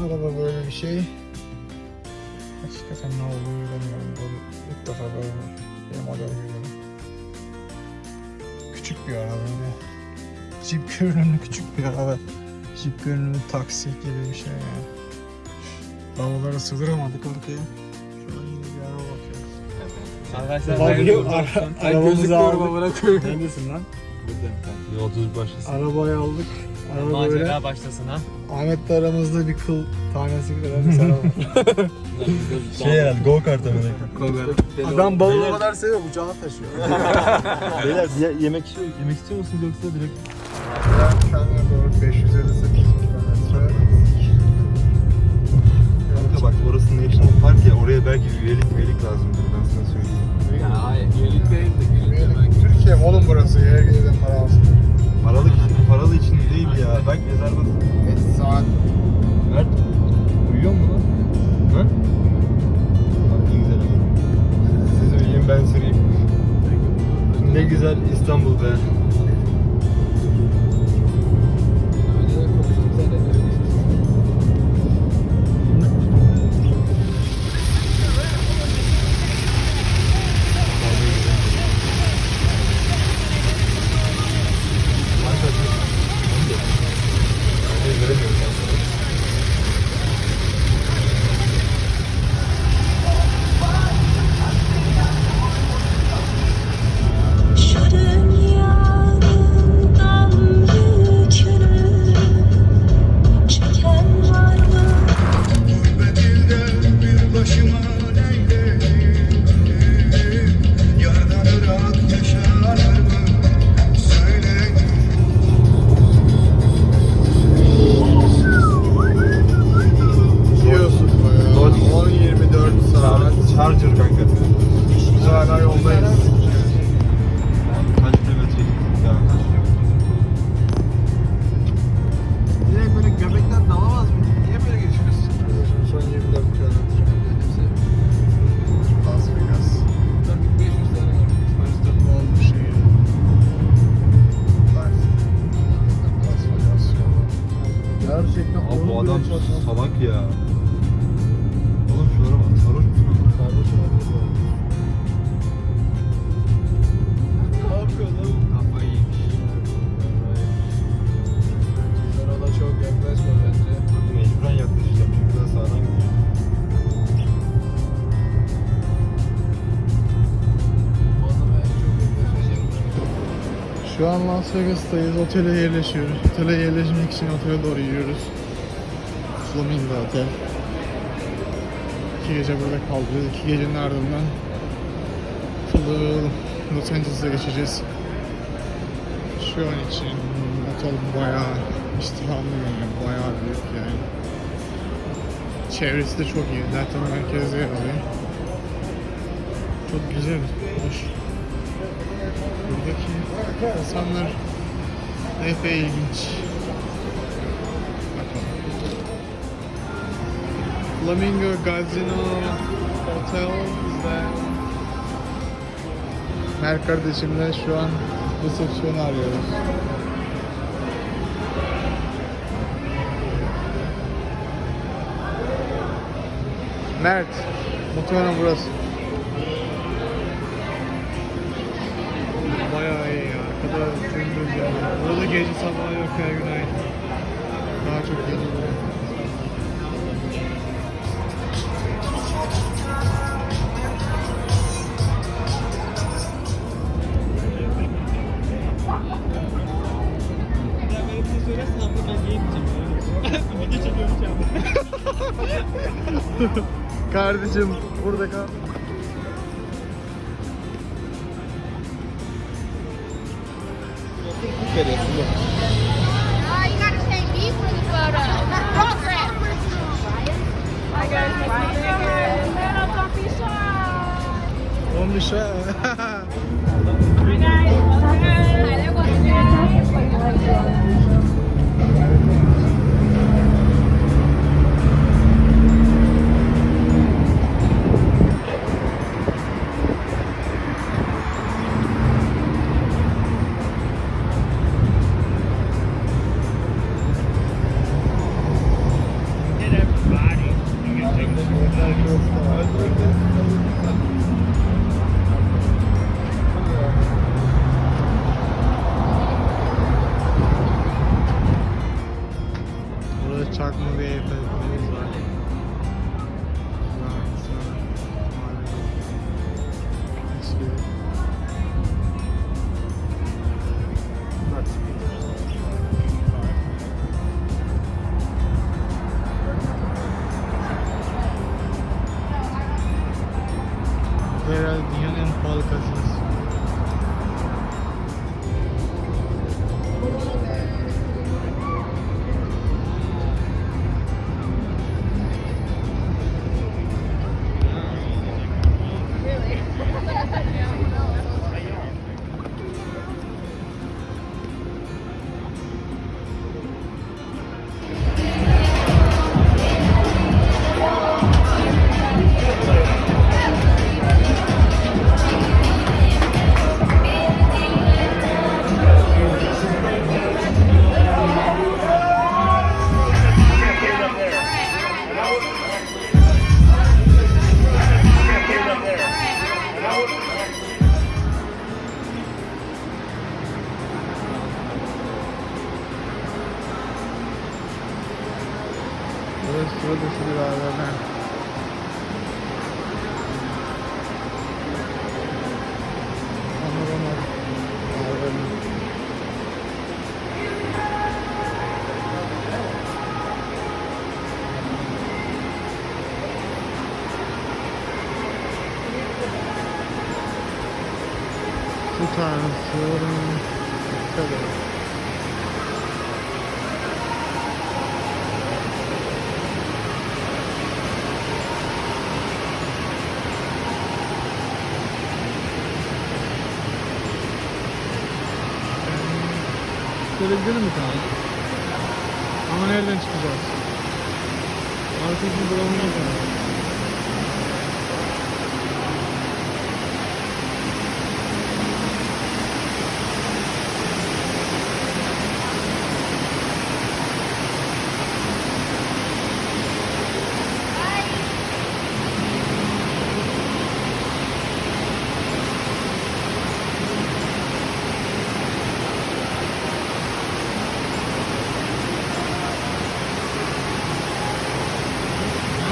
araba böyle bir şey. Hakikaten ne olduğunu bilemiyorum. Böyle ilk defa böyle bir model görüyorum. Küçük bir araba böyle. Jeep görünümlü küçük bir araba. Jeep görünümlü taksi gibi bir şey ya. Havalara sığdıramadık. Şu an yine bir araba bakıyoruz. Arkadaşlar Abi, hayırlı ara- olsun. Ay arabamızı gözükmüyorum aldık. amına koyayım. Neredesin lan? Buradayım kanka. Yolculuk başlasın. Arabayı aldık. Böyle. Macera başlasın ha. Ahmet'le aramızda bir kıl tanesi kadar bir. Şey herhalde go kart amına. Adam balığı o kadar seviyor bıçağı taşıyor. Beyler bir ye- yemek istiyor, yemek istiyor musunuz yoksa direkt Kendine doğru 558 kilometre. Kanka bak orası National Park ya oraya belki üyelik üyelik lazımdır ben sana söyleyeyim. Ya hayır üyelik değil de gelince ben. Türkiye mi oğlum burası? Yer gelirden para alsın. Paralı için, paralı için değil ya. Bak rezervasyon. 5 saat. Mert uyuyor mu lan? Ha? Bak ne güzel. Siz uyuyun ben süreyim. Ne güzel İstanbul be. An Las Vegas'tayız. Otele yerleşiyoruz. Otele yerleşmek için otele doğru yürüyoruz. Flamingo Otel. İki gece burada kalacağız. İki gecenin ardından Los Angeles'a geçeceğiz. Şu an için otel bayağı iştihamlı yani. Bayağı büyük yani. Çevresi de çok iyi. Zaten merkezde yer alıyor. Çok güzel, hoş. Buradaki insanlar epey ilginç. Flamingo Gazino Hotel ve Mer kardeşimle şu an resepsiyonu arıyoruz. Mert, muhtemelen burası. Kadar gündüz yani. Gece sabah yok ya günaydın. Daha çok gece. Kardeşim burada kal. Up, don't be shy. Olmuş ha. Hi guys. Hi, there goes Şurada şu biraderler. Onlar onlar. Biraderler. Su tanesi. Şöyle gidelim mi kanka? Ama nereden çıkacağız? Arkasını bulamayız yani.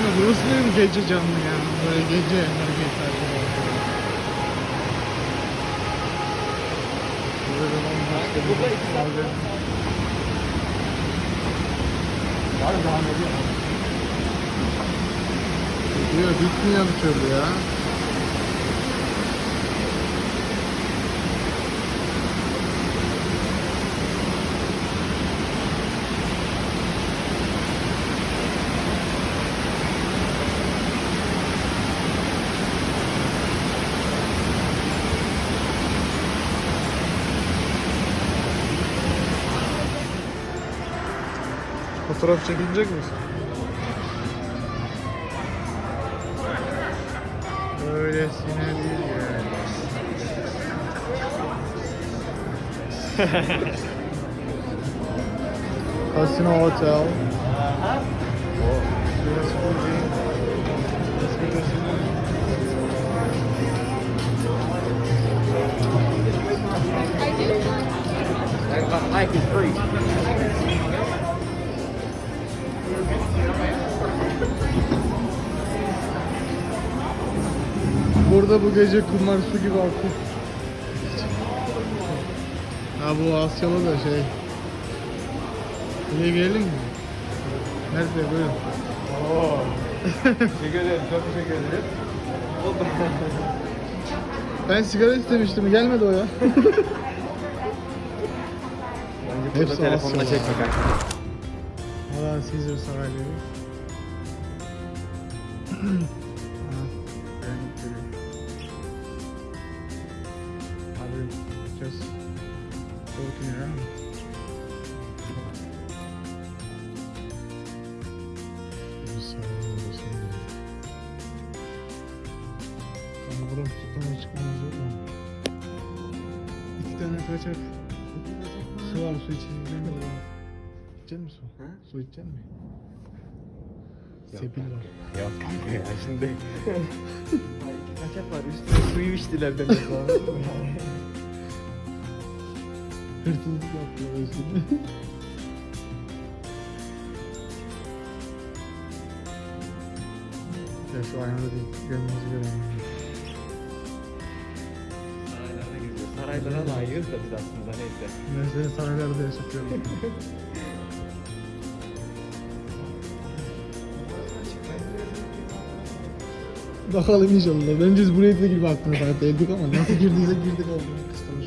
Ama burası da bir gece canlı ya. Böyle gece hareketler. Böyle bambaşka bir Burada Var devam ediyor. Gidiyor bitmiyor bir türlü ya. Fotoğraf çekilecek misin? Öylesine değil yani. Casino Hotel. Fuji. Burası. Hike is free. Burada bu gece kumar su gibi akıyor. Ha bu Asyalı da şey. Buraya gelelim mi? Nerede buyurun. Oo. teşekkür ederim. Çok teşekkür ederim. Ben sigara istemiştim gelmedi o ya. Bence Hepsi burada telefonla Asyalı. çekme kanka. Valla Caesar sarayları. Tane kaçak. Su var su içecek mi? İçecek misin su? Su içecek misin? Sepil var. Yok kanka ya şimdi. Kaçak var üstüne suyu içtiler demek lazım. Hırsızlık yapıyor özür Ya şu aynada bir gönlümüzü görelim. Saraylara layığız da biz aslında neyse. Ben seni saraylarda yaşatıyorum. Bakalım inşallah. Bence biz buraya da gibi aklına takip ettik ama nasıl girdiysek girdik oldu. Kıskanmış.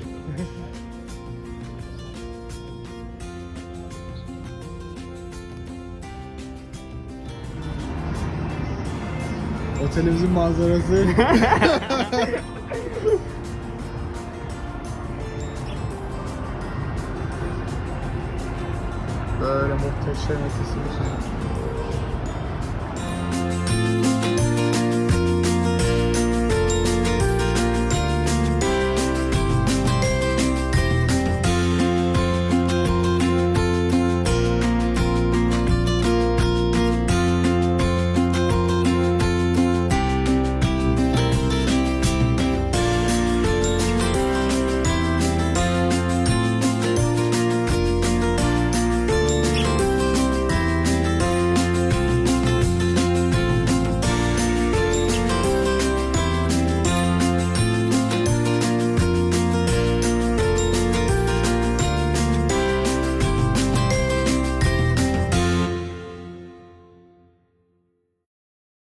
Otelimizin manzarası. Böyle muhteşem bir şey.